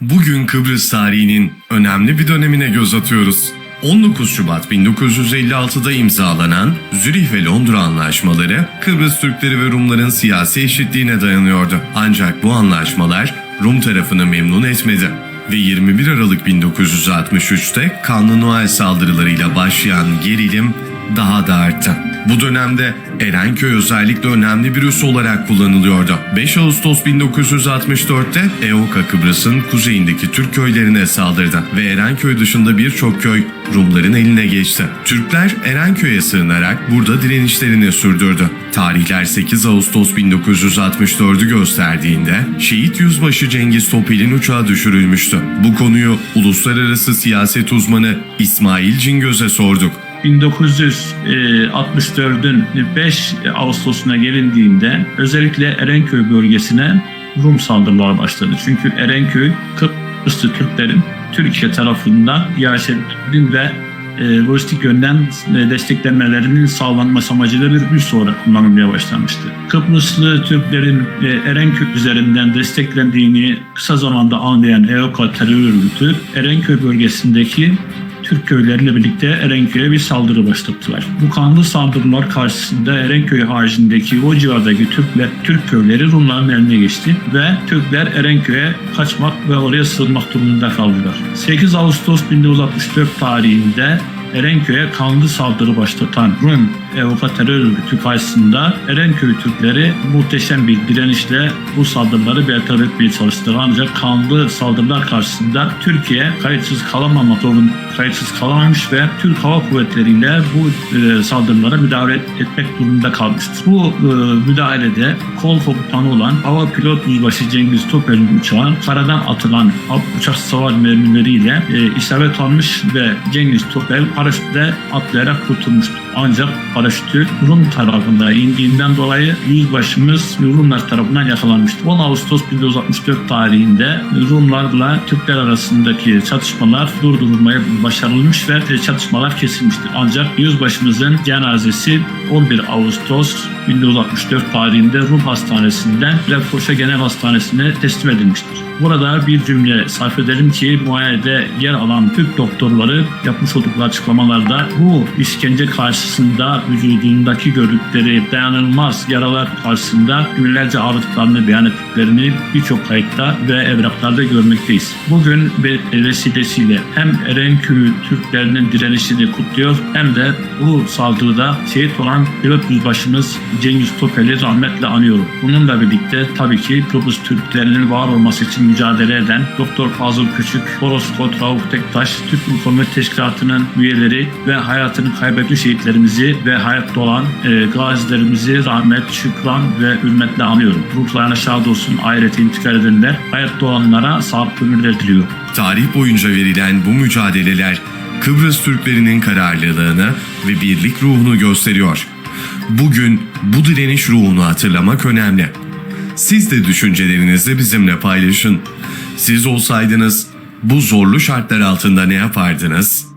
Bugün Kıbrıs tarihinin önemli bir dönemine göz atıyoruz. 19 Şubat 1956'da imzalanan Zürih ve Londra anlaşmaları Kıbrıs Türkleri ve Rumların siyasi eşitliğine dayanıyordu. Ancak bu anlaşmalar Rum tarafını memnun etmedi ve 21 Aralık 1963'te kanlı Noel saldırılarıyla başlayan gerilim daha da arttı. Bu dönemde Erenköy özellikle önemli bir üs olarak kullanılıyordu. 5 Ağustos 1964'te EOKA Kıbrıs'ın kuzeyindeki Türk köylerine saldırdı ve Erenköy dışında birçok köy Rumların eline geçti. Türkler Erenköy'e sığınarak burada direnişlerini sürdürdü. Tarihler 8 Ağustos 1964'ü gösterdiğinde şehit yüzbaşı Cengiz Topel'in uçağı düşürülmüştü. Bu konuyu uluslararası siyaset uzmanı İsmail Cingöz'e sorduk. 1964'ün 5 Ağustos'una gelindiğinde özellikle Erenköy bölgesine Rum saldırılar başladı. Çünkü Erenköy Kıbrıslı Türklerin Türkiye tarafından yaşadığı ve e, lojistik yönden e, desteklenmelerinin sağlanması amacıyla bir üs olarak kullanılmaya başlanmıştı. Kıbrıslı Türklerin e, Erenköy üzerinden desteklendiğini kısa zamanda anlayan EOKA terör örgütü Erenköy bölgesindeki Türk köyleriyle birlikte Erenköy'e bir saldırı başlattılar. Bu kanlı saldırılar karşısında Erenköy haricindeki o civardaki Türkler, Türk köyleri Rumların eline geçti ve Türkler Erenköy'e kaçmak ve oraya sığınmak durumunda kaldılar. 8 Ağustos 1964 tarihinde Erenköy'e kanlı saldırı başlatan Rum Evoka terör örgütü karşısında Erenköy Türkleri muhteşem bir direnişle bu saldırıları bertaraf etmeye çalıştılar. Ancak kanlı saldırılar karşısında Türkiye kayıtsız kalamamak zorunda kayıtsız kalamamış ve Türk Hava Kuvvetleri ile bu e, saldırılara müdahale etmek durumunda kalmıştır. Bu e, müdahalede kol komutanı olan hava pilot yüzbaşı Cengiz Topel'in uçağı karadan atılan uçak savar mermileriyle e, isabet almış ve Cengiz Topel paraşütle atlayarak kurtulmuştur. Ancak paraşütü Rum tarafında indiğinden dolayı yüzbaşımız Rumlar tarafından yakalanmıştır. 10 Ağustos 1964 tarihinde Rumlarla Türkler arasındaki çatışmalar durdurulmaya başarılmış ve çatışmalar kesilmiştir. Ancak yüzbaşımızın cenazesi 11 Ağustos 1964 tarihinde Rum Hastanesi'nden Lefkoşa Genel Hastanesi'ne teslim edilmiştir. Burada bir cümle sarf edelim ki muayenede yer alan Türk doktorları yapmış oldukları açıklamalarda bu işkence karşısında vücudundaki gördükleri dayanılmaz yaralar karşısında günlerce ağrıdıklarını beyan ettiklerini birçok kayıtta ve evraklarda görmekteyiz. Bugün vesilesiyle hem Erenköy Türklerinin direnişini kutluyor hem de bu saldırıda şehit olan pilot yüzbaşımız Cengiz Topel'i rahmetle anıyorum. Bununla birlikte tabii ki Kıbrıs Türklerinin var olması için mücadele eden Doktor Fazıl Küçük, Boroskot Rauf Tektaş, Türk Mükomet Teşkilatı'nın üyeleri ve hayatını kaybetmiş şehitlerimizi ve hayatta olan e, gazilerimizi rahmet, şükran ve hürmetle anıyorum. Ruhlarına şad olsun, ahirete intikal edenler, hayatta olanlara sağlıklı ömürler diliyorum. Tarih boyunca verilen bu mücadeleler Kıbrıs Türklerinin kararlılığını ve birlik ruhunu gösteriyor. Bugün bu direniş ruhunu hatırlamak önemli. Siz de düşüncelerinizi bizimle paylaşın. Siz olsaydınız bu zorlu şartlar altında ne yapardınız?